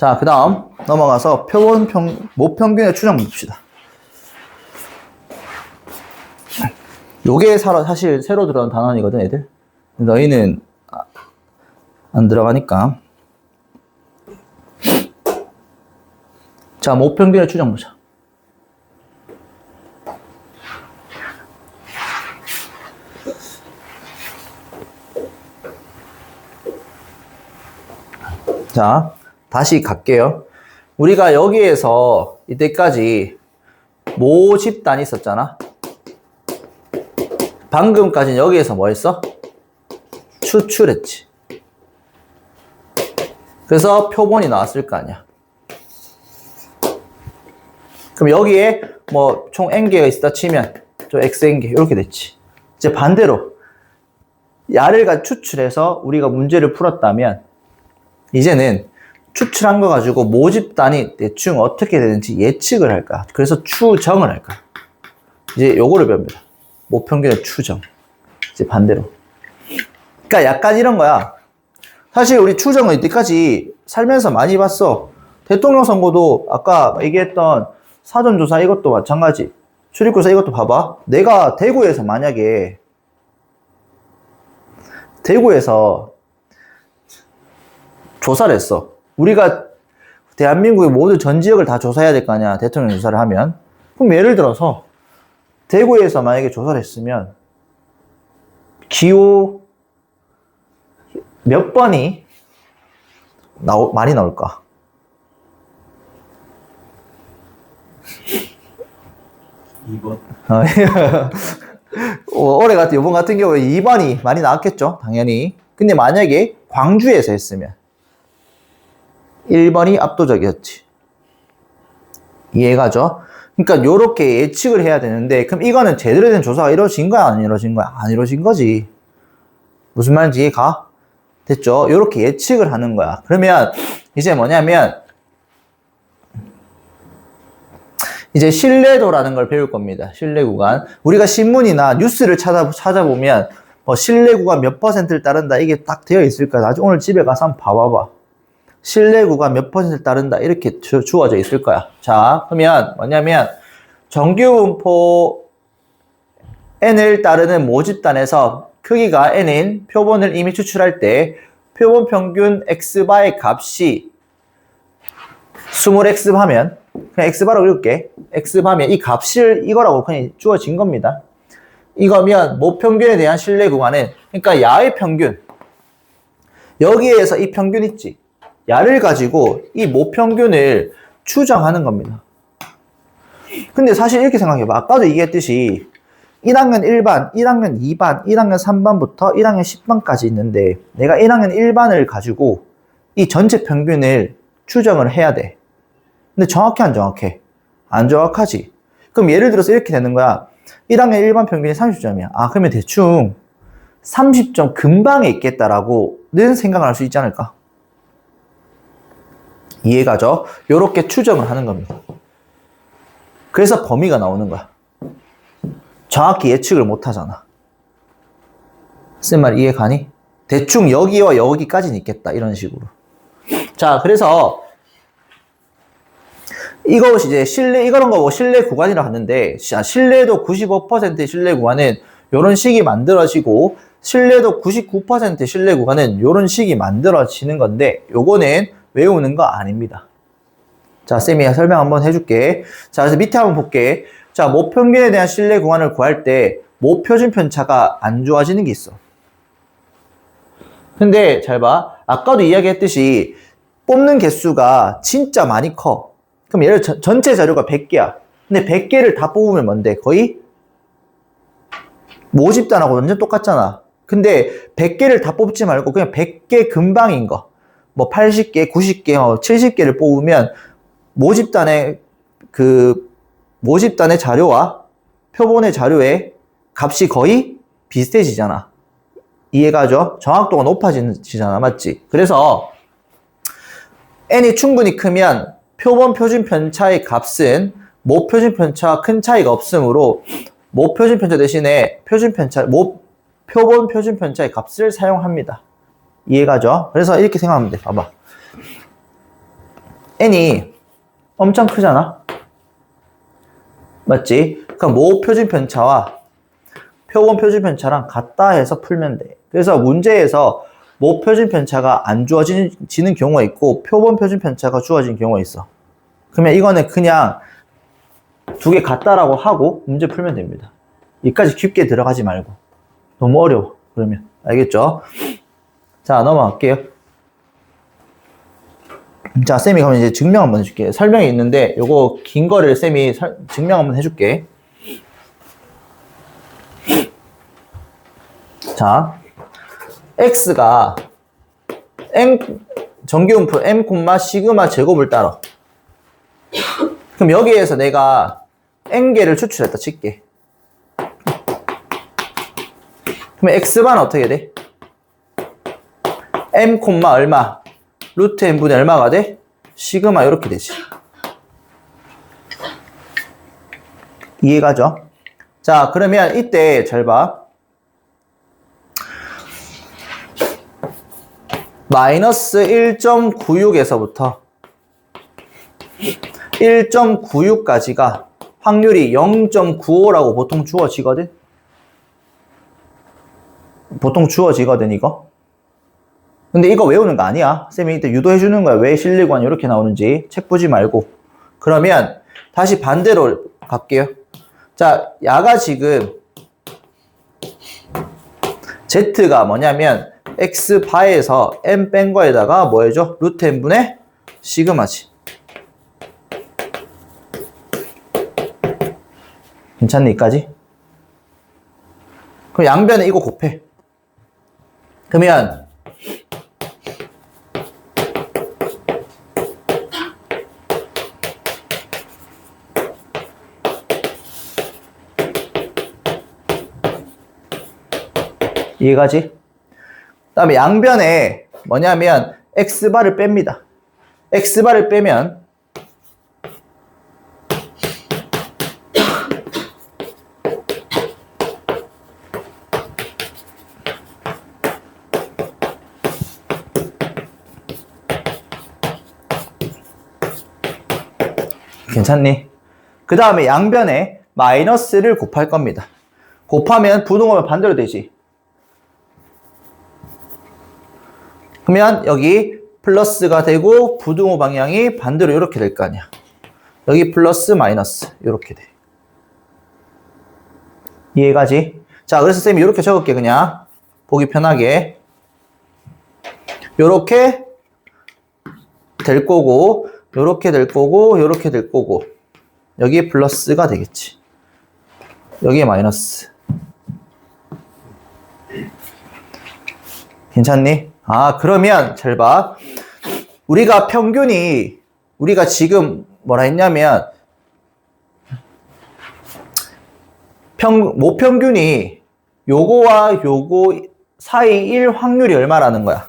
자, 그 다음 넘어가서 표본 평, 모평균의 추정 봅시다. 요게 사- 사실 새로 들어온 단원이거든, 애들. 너희는 아, 안 들어가니까. 자, 모평균의 추정 보자. 자, 다시 갈게요. 우리가 여기에서 이때까지 모 집단이 있었잖아. 방금까지는 여기에서 뭐 했어? 추출했지. 그래서 표본이 나왔을 거 아니야. 그럼 여기에 뭐 총 n개가 있다 치면 저 xn개 이렇게 됐지. 이제 반대로 야를 가 추출해서 우리가 문제를 풀었다면 이제는 추출한 거 가지고 모집단이 대충 어떻게 되는지 예측을 할까. 그래서 추정을 할까. 이제 요거를 배웁니다. 모평균의 추정. 이제 반대로. 그러니까 약간 이런 거야. 사실 우리 추정은 이때까지 살면서 많이 봤어. 대통령 선거도 아까 얘기했던 사전조사 이것도 마찬가지. 출입구사 이것도 봐봐. 내가 대구에서 만약에 대구에서 조사를 했어. 우리가 대한민국의 모든 전 지역을 다 조사해야 될 거 아니야. 대통령 조사를 하면. 그럼 예를 들어서 대구에서 만약에 조사를 했으면 기호 몇 번이 나오, 많이 나올까? 이번 어, 올해 같은, 이번 같은 경우에 2번이 많이 나왔겠죠. 당연히. 근데 만약에 광주에서 했으면 1번이 압도적이었지. 이해가죠? 그러니까 요렇게 예측을 해야 되는데 그럼 이거는 제대로 된 조사가 이루어진 거야 안 이루어진 거야? 안 이루어진 거지. 무슨 말인지 이해가? 됐죠? 요렇게 예측을 하는 거야. 그러면 이제 뭐냐면 이제 신뢰도라는 걸 배울 겁니다. 신뢰 구간. 우리가 신문이나 뉴스를 찾아, 찾아보면 뭐 신뢰 구간 몇 퍼센트를 따른다 이게 딱 되어 있을 거야. 나중에 오늘 집에 가서 한번 봐봐봐. 구간 몇 퍼센트를 따른다 이렇게 주, 주어져 있을 거야. 자, 그러면 뭐냐면 정규 분포 n을 따르는 모집단에서 크기가 n인 표본을 이미 추출할 때 표본 평균 x바의 값이 20x 하면 그냥 x바라고 읽을게. x바면 이 값을 이거라고 그냥 주어진 겁니다. 이거면 모평균에 대한 신뢰 구간은 그러니까 야의 평균 여기에서 이 평균 있지. 야를 가지고 이 모평균을 추정하는 겁니다. 근데 사실 이렇게 생각해봐. 아까도 얘기했듯이 1학년 1반, 1학년 2반, 1학년 3반부터 1학년 10반까지 있는데 내가 1학년 1반을 가지고 이 전체 평균을 추정을 해야 돼. 근데 정확해 안 정확해? 안 정확하지. 그럼 예를 들어서 이렇게 되는 거야. 1학년 1반 평균이 30점이야. 아, 그러면 대충 30점 근방에 있겠다라고는 생각을 할 수 있지 않을까? 이해가죠? 요렇게 추정을 하는 겁니다. 그래서 범위가 나오는 거야. 정확히 예측을 못 하잖아. 쓴말 이해 가니? 대충 여기와 여기까지는 있겠다. 이런 식으로. 자, 그래서 이것이 이제 신뢰, 이거는 거뭐 신뢰 구간이라고 하는데, 자, 신뢰도 95%의 신뢰 구간은 이런 식이 만들어지고, 신뢰도 99%의 신뢰 구간은 이런 식이 만들어지는 건데, 요거는 외우는 거 아닙니다. 자, 쌤이 설명 한번 해줄게. 자, 그래서 밑에 한번 볼게. 자, 모평균에 대한 신뢰 구간을 구할 때, 모표준 편차가 안 좋아지는 게 있어. 근데 잘 봐. 아까도 이야기했듯이 뽑는 개수가 진짜 많이 커. 그럼 예를 들어 전체 자료가 100개야. 근데 100개를 다 뽑으면 뭔데? 거의 모집단하고 완전 똑같잖아. 근데 100개를 다 뽑지 말고 그냥 100개 근방인 거. 뭐 80개, 90개, 어, 70개를 뽑으면 모집단의 그 모집단의 자료와 표본의 자료의 값이 거의 비슷해지잖아. 이해가죠? 정확도가 높아지잖아. 맞지? 그래서 n이 충분히 크면 표본 표준 편차의 값은 모 표준 편차와 큰 차이가 없으므로 모 표준 편차 대신에 표준 편차, 모 표본 표준 편차의 값을 사용합니다. 이해가죠? 그래서 이렇게 생각하면 돼. 봐봐. n이 엄청 크잖아. 맞지? 그럼 모 표준 편차와 표본 표준 편차랑 같다 해서 풀면 돼. 그래서 문제에서 모 표준 편차가 안 주어지는 경우가 있고 표본 표준 편차가 주어지는 경우가 있어. 그러면 이거는 그냥 두 개 같다라고 하고 문제 풀면 됩니다. 이까지 깊게 들어가지 말고. 너무 어려워. 그러면. 알겠죠? 자, 넘어갈게요. 자, 쌤이 그러면 이제 증명 한번 해줄게. 설명이 있는데, 요거 긴 거를 쌤이 설- 증명 한번 해줄게. 자, x가 m 정기분포 m 시그마 제곱을 따라. 그럼 여기에서 내가 n 개를 추출했다 칠게. 그러면 x만 어떻게 돼? M 콤마 얼마? 루트 n분의 얼마가 돼? 시그마 이렇게 되지. 이해가죠? 자, 그러면 이때 잘 봐. 마이너스 1.96에서부터 1.96까지가 확률이 0.95라고 보통 주어지거든? 보통 주어지거든, 이거? 근데 이거 외우는 거 아니야. 쌤이 이때 유도해 주는 거야. 왜 실리관 이렇게 나오는지. 책 보지 말고. 그러면 다시 반대로 갈게요. 자, 야가 지금 Z가 뭐냐면 X 바에서 M 뺀 거에다가 뭐 해줘? 루트 N분의 시그마지. 괜찮니, 이까지? 그럼 양변에 이거 곱해. 그러면 이해가지? 그 다음에 양변에 뭐냐면 x바를 뺍니다. x바를 빼면 괜찮니? 그 다음에 양변에 마이너스를 곱할 겁니다. 곱하면 부동하면 반대로 되지. 그러면 여기 플러스가 되고 부등호 방향이 반대로 이렇게 될 거 아니야. 여기 플러스 마이너스 이렇게 돼. 이해가지? 자, 그래서 쌤이 이렇게 적을게 그냥 보기 편하게. 요렇게 될 거고 요렇게 될 거고 요렇게 될 거고 여기 플러스가 되겠지. 여기 마이너스. 괜찮니? 아, 그러면 잘 봐. 우리가 평균이 우리가 지금 뭐라 했냐면 평 모평균이 요거와 요거 사이일 확률이 얼마라는 거야?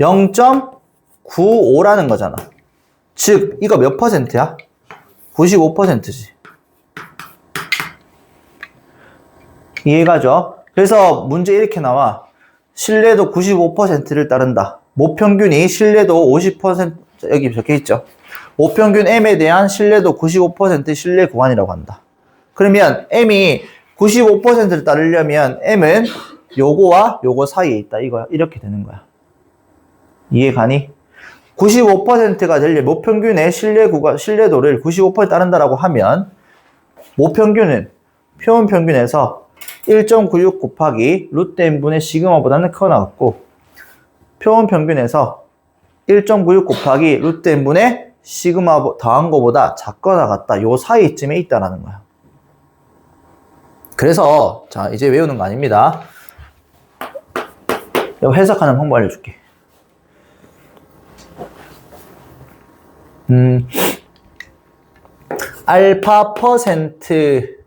0.95라는 거잖아. 즉 이거 몇 퍼센트야? 95%지. 이해가죠? 그래서 문제 이렇게 나와. 신뢰도 95%를 따른다. 모평균이 신뢰도 50% 여기 적혀 있죠. 모평균 M에 대한 신뢰도 95% 신뢰 구간이라고 한다. 그러면 M이 95%를 따르려면 M은 요거와 요거 사이에 있다. 이거 이렇게 되는 거야. 이해 가니? 95%가 되려 모평균의 신뢰 구간 신뢰도를 95% 따른다라고 하면 모평균은 표본 평균에서 1.96 곱하기 루트 n분의 시그마보다는 크거 나왔고 표본 평균에서 1.96 곱하기 루트 n분의 시그마 더한 거보다 작거나 같다. 요 사이쯤에 있다라는 거야. 그래서 자 이제 외우는 거 아닙니다. 해석하는 방법 알려줄게. 음, 알파 퍼센트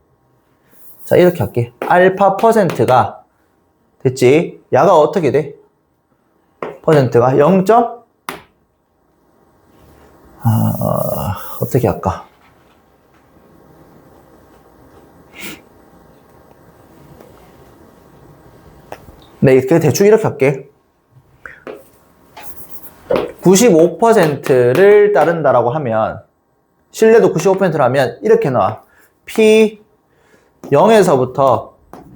자, 이렇게 할게. 알파 퍼센트가 됐지? 야가 어떻게 돼? 퍼센트가 0. 아, 어떻게 할까? 네, 이렇게 대충 이렇게 할게. 95%를 따른다라고 하면 신뢰도 95%라면 이렇게 나와. P 0에서부터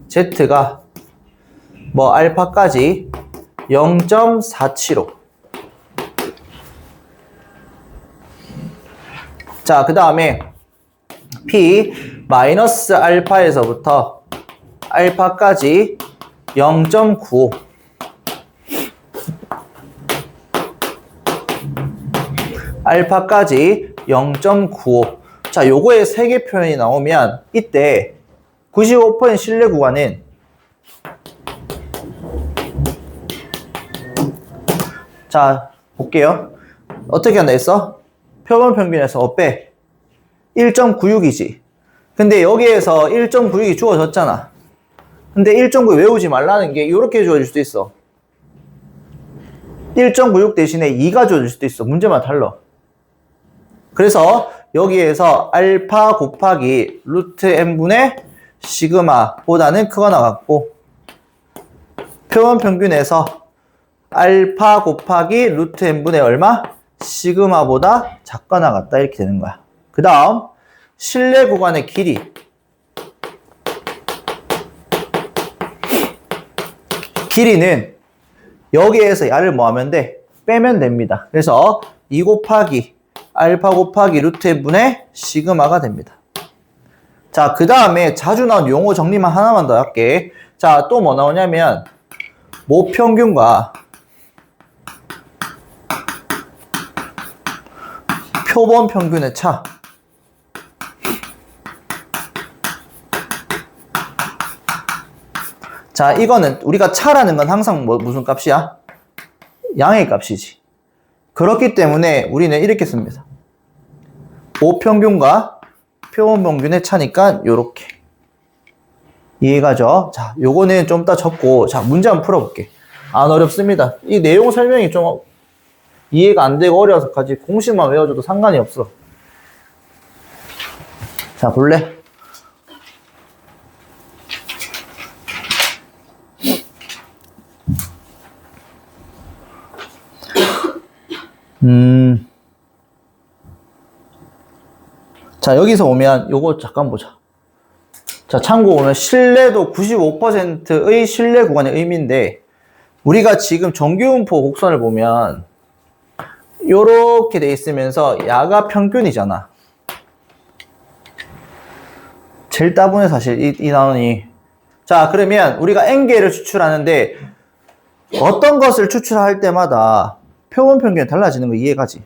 Z가 뭐 알파까지 0.475. 자, 그 다음에 P 마이너스 알파에서부터 알파까지 0.95. 알파까지 0.95. 자, 요거의 세 개 표현이 나오면 이때 95% 신뢰 구간은 자, 볼게요. 어떻게 한다 했어? 표본 평균에서 어빼 1.96이지. 근데 여기에서 1.96이 주어졌잖아. 근데 1.9 외우지 말라는 게 이렇게 주어질 수도 있어. 1.96 대신에 2가 주어질 수도 있어. 문제만 달라. 그래서 여기에서 알파 곱하기 루트 n분의 시그마보다는 크거나 같고 표본 평균에서 알파 곱하기 루트 n분의 얼마? 시그마보다 작거나 같다 이렇게 되는 거야. 그 다음 실내 구간의 길이 길이는 여기에서 야를 뭐 하면 돼? 빼면 됩니다. 그래서 2 곱하기 알파 곱하기 루트 n분의 시그마가 됩니다. 자, 그 다음에 자주 나온 용어 정리만 하나만 더 할게. 자, 또 뭐 나오냐면 모평균과 표본 평균의 차. 자, 이거는 우리가 차라는 건 항상 뭐, 무슨 값이야? 양의 값이지. 그렇기 때문에 우리는 이렇게 씁니다. 모평균과 표본 평균의 차니까 요렇게. 이해가죠? 자, 요거는 좀 이따 적고, 자, 문제 한번 풀어볼게. 안 어렵습니다. 이 내용 설명이 좀 이해가 안 되고 어려워서 까지 공식만 외워줘도 상관이 없어. 자, 볼래? 음. 자, 여기서 오면 요거 잠깐 보자. 자, 참고 오면 신뢰도 95%의 신뢰 구간의 의미인데 우리가 지금 정규분포 곡선을 보면 요렇게 돼 있으면서 야가 평균이잖아. 제일 따분해 사실 이, 이 나눈이. 자, 그러면 우리가 n개를 추출하는데 어떤 것을 추출할 때마다 표본 평균이 달라지는 거 이해가지?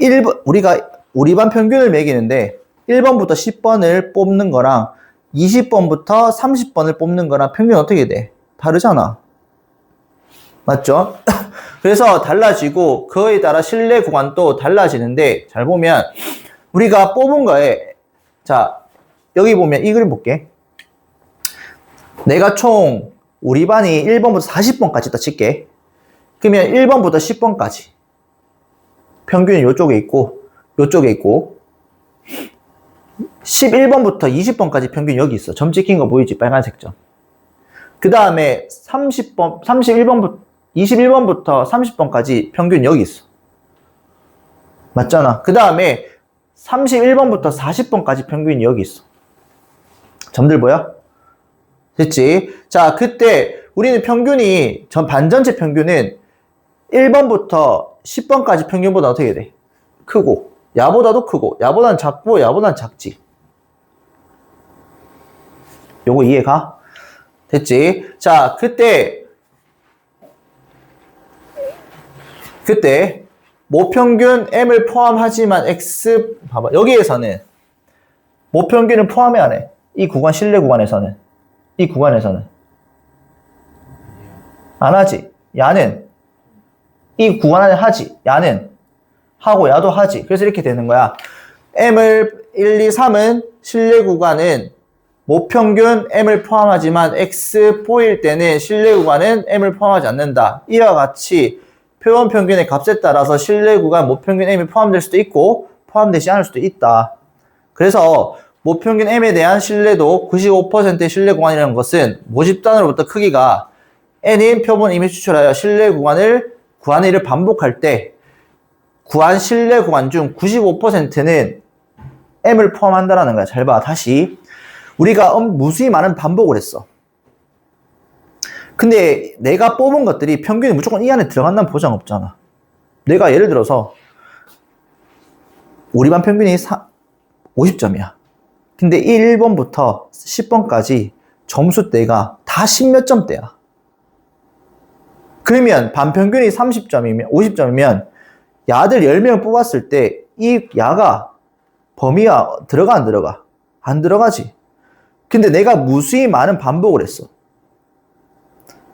1번, 우리가 우리 반 평균을 매기는데 1번부터 10번을 뽑는 거랑 20번부터 30번을 뽑는 거랑 평균 어떻게 돼? 다르잖아. 맞죠? 그래서 달라지고 그에 따라 신뢰 구간도 달라지는데 잘 보면 우리가 뽑은 거에 자 여기 보면 이 그림 볼게. 내가 총 우리 반이 1번부터 40번까지 다 칠게. 그러면 1번부터 10번까지 평균이 이쪽에 있고 이쪽에 있고 11번부터 20번까지 평균 여기 있어. 점 찍힌 거 보이지? 빨간색 점. 그 다음에 30번, 31번부터 21번부터 30번까지 평균 여기 있어. 맞잖아. 그 다음에 31번부터 40번까지 평균이 여기 있어. 점들 보여? 됐지? 자, 그때 우리는 평균이 전 반전체 평균은 1번부터 10번까지 평균보다 어떻게 돼? 크고 야보다도 크고 야보단 작고 야보단 작지. 요거 이해가? 됐지? 자, 그때 그때 모평균 m을 포함하지만 x 봐봐 여기에서는 모평균을 포함해 안 해. 이 구간 실내 구간에서는 이 구간에서는 안 하지. 야는 이 구간 안에 하지. 야는 하고 야도 하지. 그래서 이렇게 되는 거야. m을 1, 2, 3은 실내 구간은 모평균 m을 포함하지만 x4일 때는 실내 구간은 m을 포함하지 않는다. 이와 같이 표본 평균의 값에 따라서 실내 구간 모평균 m이 포함될 수도 있고 포함되지 않을 수도 있다. 그래서 모평균 m에 대한 신뢰도 95%의 신뢰 구간이라는 것은 모집단으로부터 크기가 n인 표본 이미 추출하여 신뢰 구간을 구한 일을 반복할 때 구한 신뢰 구간 중 95%는 m을 포함한다라는 거야. 잘 봐. 다시 우리가 엄- 무수히 많은 반복을 했어. 근데 내가 뽑은 것들이 평균이 무조건 이 안에 들어간다는 보장 없잖아. 내가 예를 들어서 우리 반 평균이 50점이야. 근데 1번부터 10번까지 점수대가 다 10몇 점대야. 그러면 반 평균이 30점이면 50점이면 야들 10명을 뽑았을 때 이 야가 범위가 들어가 안 들어가? 안 들어가지. 근데 내가 무수히 많은 반복을 했어.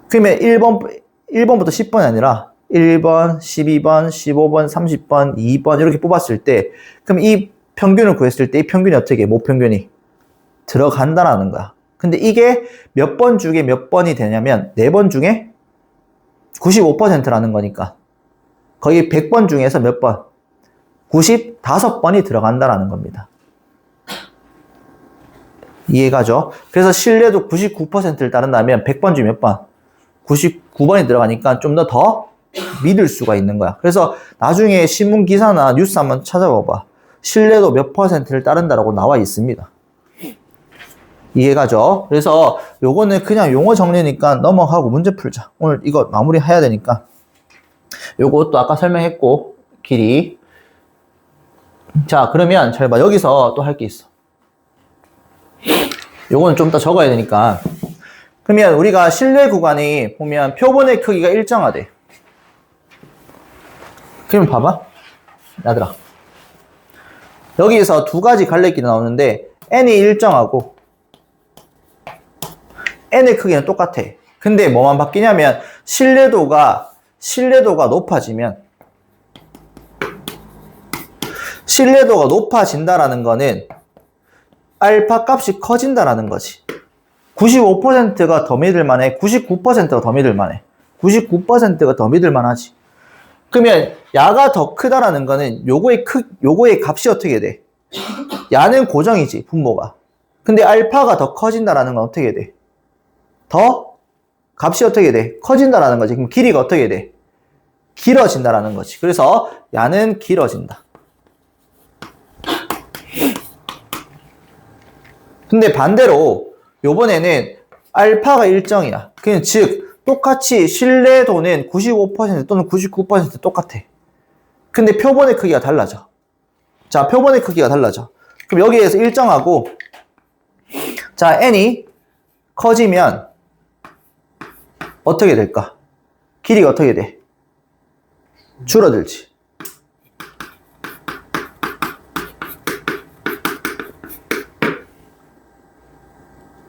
그러면 1번, 1번부터 10번이 아니라 1번, 12번, 15번, 30번, 2번 이렇게 뽑았을 때 그럼 이 평균을 구했을 때 이 평균이 어떻게 해? 모 평균이 들어간다라는 거야. 근데 이게 몇 번 중에 몇 번이 되냐면 4번 중에 95%라는 거니까 거의 100번 중에서 몇 번? 95번이 들어간다라는 겁니다. 이해가죠? 그래서 신뢰도 99%를 따른다면 100번 중에 몇 번? 99번이 들어가니까 좀더더 믿을 수가 있는 거야. 그래서 나중에 신문 기사나 뉴스 한번 찾아봐봐. 신뢰도 몇 퍼센트를 따른다라고 나와 있습니다. 이해가죠? 그래서 요거는 그냥 용어 정리니까 넘어가고 문제 풀자. 오늘 이거 마무리 해야 되니까. 요것도 아까 설명했고, 길이. 자, 그러면 잘 봐. 여기서 또 할 게 있어. 요거는 좀 더 적어야 되니까. 그러면 우리가 실내 구간이 보면 표본의 크기가 일정하대. 그러면 봐봐. 얘들아. 여기에서 두 가지 갈래길이 나오는데 n이 일정하고 n의 크기는 똑같아. 근데 뭐만 바뀌냐면 신뢰도가 신뢰도가 높아지면 신뢰도가 높아진다라는 거는 알파 값이 커진다라는 거지. 95%가 더 믿을 만해. 99%가 더 믿을 만해. 99%가 더 믿을 만하지. 그러면 야가 더 크다라는 거는 요거의 크 요거의 값이 어떻게 돼? 야는 고정이지 분모가. 근데 알파가 더 커진다라는 건 어떻게 돼? 더 값이 어떻게 돼? 커진다라는 거지. 그럼 길이가 어떻게 돼? 길어진다라는 거지. 그래서 야는 길어진다. 근데 반대로 요번에는 알파가 일정이야. 그냥 즉 똑같이 신뢰도는 95% 또는 99% 똑같아. 근데 표본의 크기가 달라져. 자, 표본의 크기가 달라져. 그럼 여기에서 일정하고 자, n이 커지면 어떻게 될까? 길이가 어떻게 돼? 줄어들지.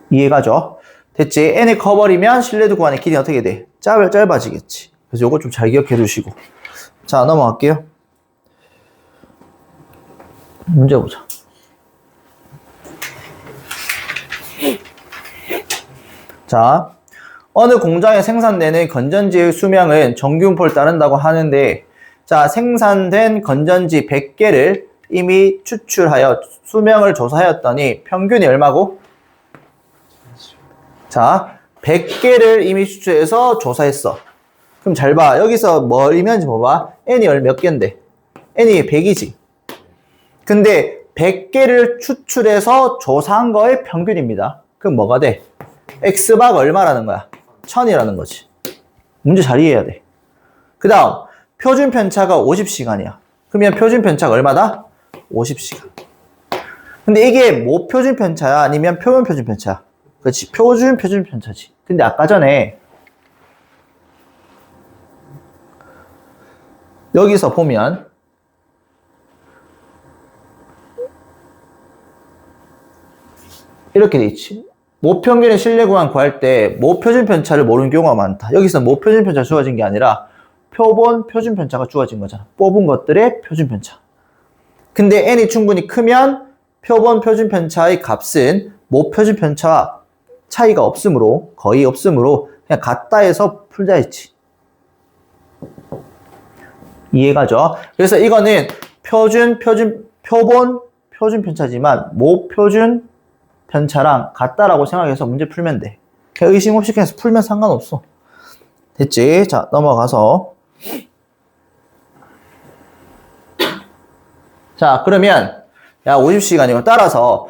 이해가죠? 됐지? n이 커버리면 신뢰도 구간의 길이 어떻게 돼? 짧, 짧아지겠지. 그래서 요거 좀 잘 기억해 두시고. 자, 넘어갈게요. 문제 보자. 자, 어느 공장에 생산되는 건전지의 수명은 정규분포를 따른다고 하는데, 자, 생산된 건전지 100개를 이미 추출하여 수명을 조사하였더니 평균이 얼마고? 자, 100개를 이미 추출해서 조사했어. 그럼 잘 봐. 여기서 뭐 의미하는지 봐봐. n이 얼- 몇 개인데? n이 100이지. 근데 100개를 추출해서 조사한 거의 평균입니다. 그럼 뭐가 돼? x박 얼마라는 거야? 1000이라는 거지. 문제 잘 이해해야 돼. 그 다음, 표준 편차가 50시간이야. 그러면 표준 편차가 얼마다? 50시간. 근데 이게 뭐 표준 편차야? 아니면 표면 표준 편차야? 그렇지. 표준 표준 편차지. 근데 아까 전에 여기서 보면 이렇게 돼 있지. 모평균의 신뢰 구간 구할 때 모표준 편차를 모르는 경우가 많다. 여기서 모표준 편차 주어진 게 아니라 표본 표준 편차가 주어진 거잖아. 뽑은 것들의 표준 편차. 근데 n이 충분히 크면 표본 표준 편차의 값은 모표준 편차와 차이가 없으므로 거의 없으므로 그냥 같다 해서 풀자 했지. 이해가죠? 그래서 이거는 표준 표준 표본 표준 편차지만 모표준 편차랑 같다라고 생각해서 문제 풀면 돼. 의심 없이 그냥 풀면 상관없어. 됐지? 자, 넘어가서 자, 그러면 야 50시간이고 따라서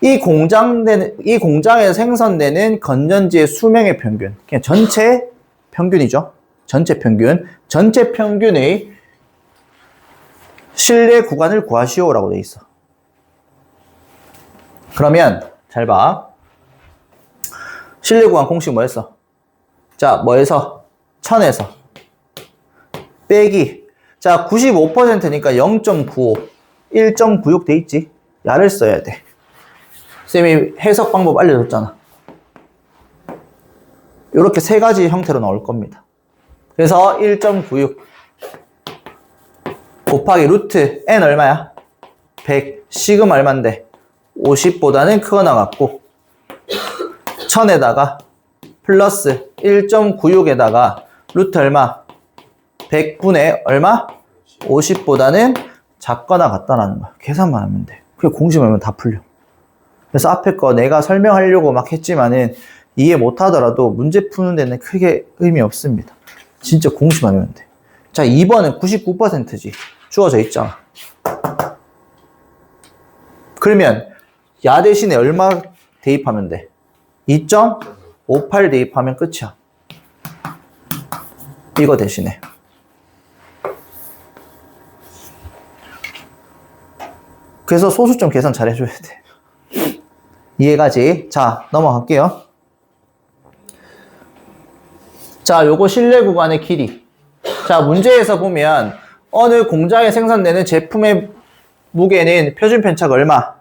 이 공장되는 이 공장에서 생산되는 건전지의 수명의 평균, 그냥 전체 평균이죠. 전체 평균, 전체 평균의 실내 구간을 구하시오라고 돼 있어. 그러면 잘 봐. 실내 구간 공식 뭐였어? 자, 뭐에서? 천에서 빼기. 자, 95%니까 0.95, 1.96 돼 있지? 야를 써야 돼. 쌤이 해석 방법 알려줬잖아. 이렇게 세 가지 형태로 나올 겁니다. 그래서 1.96 곱하기 루트 n 얼마야? 100 시금 얼만데 50보다는 크거나 같고 1000에다가 플러스 1.96에다가 루트 얼마? 100분의 얼마? 50보다는 작거나 같다라는 거야. 계산만 하면 돼. 그게 공식만 하면 다 풀려. 그래서 앞에 거 내가 설명하려고 막 했지만은 이해 못 하더라도 문제 푸는 데는 크게 의미 없습니다. 진짜 공식만 하면 돼. 자, 2번은 99%지. 주어져 있잖아. 그러면 야 대신에 얼마 대입하면 돼? 2.58 대입하면 끝이야. 이거 대신에. 그래서 소수점 계산 잘 해줘야 돼. 이해가지? 자, 넘어갈게요. 자, 요거 실내 구간의 길이. 자, 문제에서 보면 어느 공장에 생산되는 제품의 무게는 표준 편차가 얼마?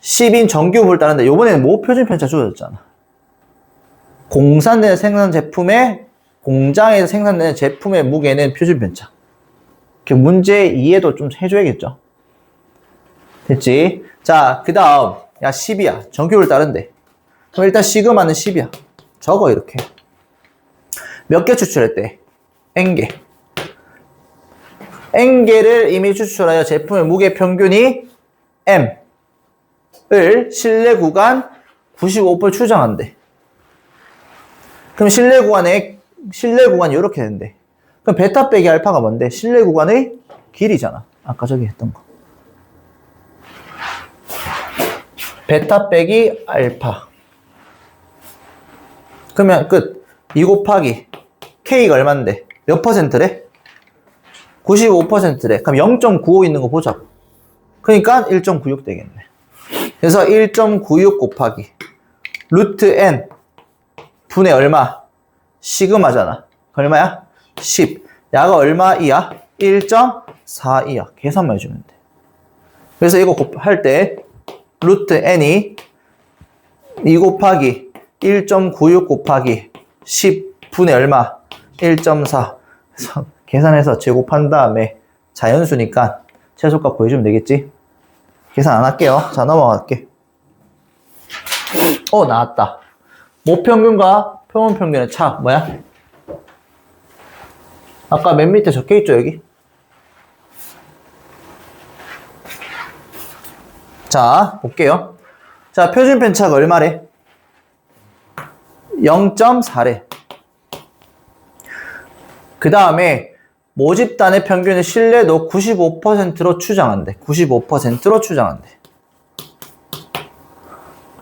10인 정규부를 따른다. 요번에는 뭐 표준 편차 주어졌잖아. 공산되는 생산 제품의 공장에서 생산되는 제품의 무게는 표준 편차. 그 문제 이해도 좀 해줘야겠죠. 됐지? 자, 그 다음, 야, 10이야. 정규를 따른대. 그럼 일단 시그마는 10이야. 적어, 이렇게. 몇 개 추출했대? N개. N개를 이미 추출하여 제품의 무게 평균이 M을 실내 구간 95% 추정한대. 그럼 실내 구간에, 실내 구간이 이렇게 되는데. 그럼 베타 빼기 알파가 뭔데? 실내 구간의 길이잖아. 아까 저기 했던 거. 베타 빼기 알파. 그러면 끝. 2 곱하기 K가 얼만데? 몇 퍼센트래? 95%래. 그럼 0.95 있는 거 보자고. 그러니까 1.96 되겠네. 그래서 1.96 곱하기 루트 n 분의 얼마? 시그마잖아. 얼마야? 10. 야가 얼마이야? 1.42야. 계산만 해주면 돼. 그래서 이거 할 때 루트 n이 2 곱하기 1.96 곱하기 10분의 얼마? 1.4. 그래서 계산해서 제곱한 다음에 자연수니까 최소값 구해주면 되겠지? 계산 안 할게요. 자, 넘어갈게. 어, 나왔다. 모평균과 평원평균의 차, 뭐야? 아까 맨 밑에 적혀 있죠, 여기? 자, 볼게요. 자, 표준 편차가 얼마래? 0.4래. 그 다음에 모집단의 평균의 신뢰도 95%로 추정한대. 95%로 추정한대.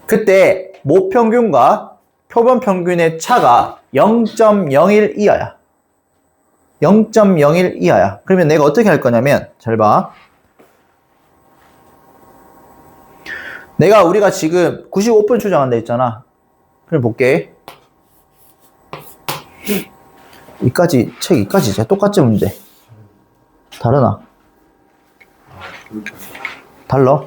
그때 모평균과 표본 평균의 차가 0.01 이하야. 0.01 이하야. 그러면 내가 어떻게 할 거냐면, 잘 봐. 내가 우리가 지금 95% 추정한다 했잖아. 그럼 볼게. 이까지, 책 이까지 진짜 똑같지 문제. 다르나? 달라?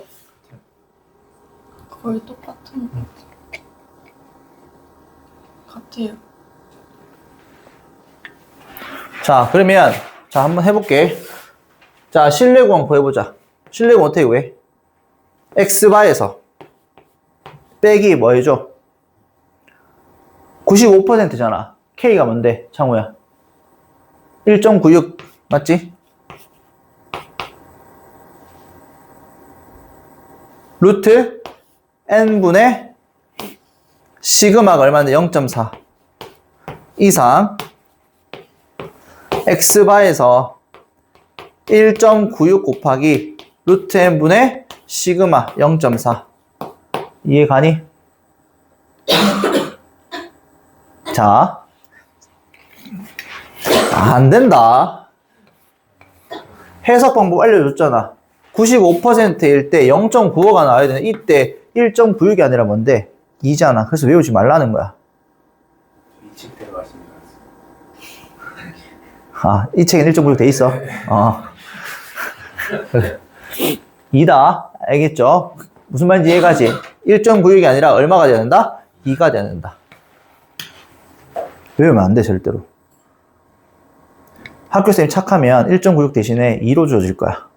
거의 똑같은 것 같아요. 자, 그러면, 자, 한번 해볼게. 자, 실내 구간 구해보자. 실내 구간 어떻게 구해? X바에서 빼기 뭐 해줘? 95%잖아. K가 뭔데, 창우야? 1.96, 맞지? 루트 n분의 시그마가 얼마인데 0.4 이상 x바에서 1.96 곱하기 루트 n분의 시그마 0.4 이해 가니? 자, 안 된다. 해석 방법 알려줬잖아. 95%일 때 0.95가 나와야 되는 이때 1.96이 아니라 뭔데? 2잖아. 그래서 외우지 말라는 거야. 아, 이 책엔 1.96 돼 있어. 어. 2다. 알겠죠? 무슨 말인지 이해가지? 1.96이 아니라 얼마가 돼야 된다? 2가 돼야 된다. 외우면 안 돼, 절대로. 학교쌤이 착하면 1.96 대신에 2로 주어질 거야.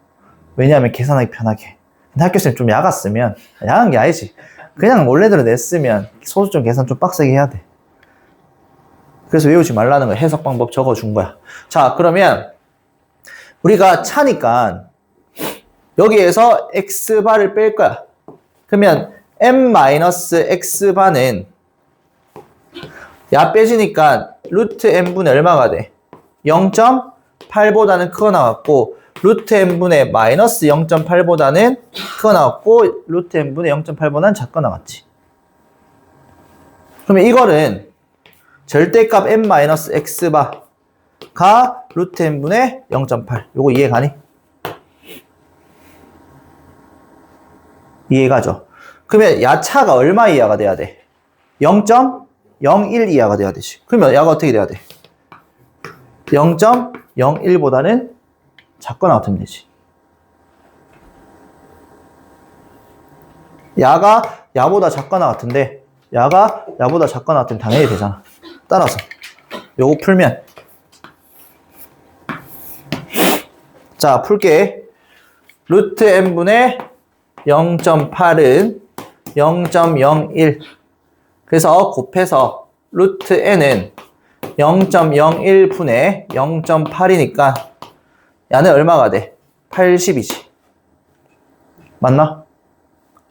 왜냐하면 계산하기 편하게. 근데 학교쌤 좀 야갔으면, 야간 게 아니지. 그냥 원래대로 냈으면 소수점 계산 좀 빡세게 해야 돼. 그래서 외우지 말라는 거야. 해석 방법 적어준 거야. 자, 그러면 우리가 차니까 여기에서 x바를 뺄 거야. 그러면 m-x바는 야 빼지니까 루트 n분의 얼마가 돼? 0.8보다는 크거 나왔고 루트 n분의 마이너스 0.8보다는 크거 나왔고 루트 n분의 0.8보다는 작거 나왔지. 그러면 이거는 절대값 n-x바가 루트 n분의 0.8 요거 이해 가니? 이해 가죠? 그러면 야차가 얼마 이하가 돼야 돼? 0.01 이하가 돼야 되지. 그러면 야가 어떻게 돼야 돼? 0.01보다는 작거나 같으면 되지. 야가 야보다 작거나 같은데 야가 야보다 작거나 같으면 당연히 되잖아. 따라서 요거 풀면 자 풀게 루트 n분의 0.8은 0.01 그래서 곱해서 루트 n은 0.01분의 0.8이니까 야는 얼마가 돼? 80이지 맞나?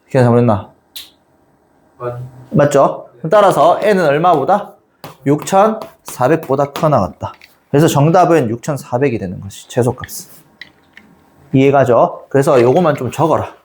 기억 잘못했나? 맞죠? 따라서 n은 얼마보다? 6,400보다 커 나갔다. 그래서 정답은 6,400이 되는 것이 최소값은. 이해가죠? 그래서 요것만 좀 적어라.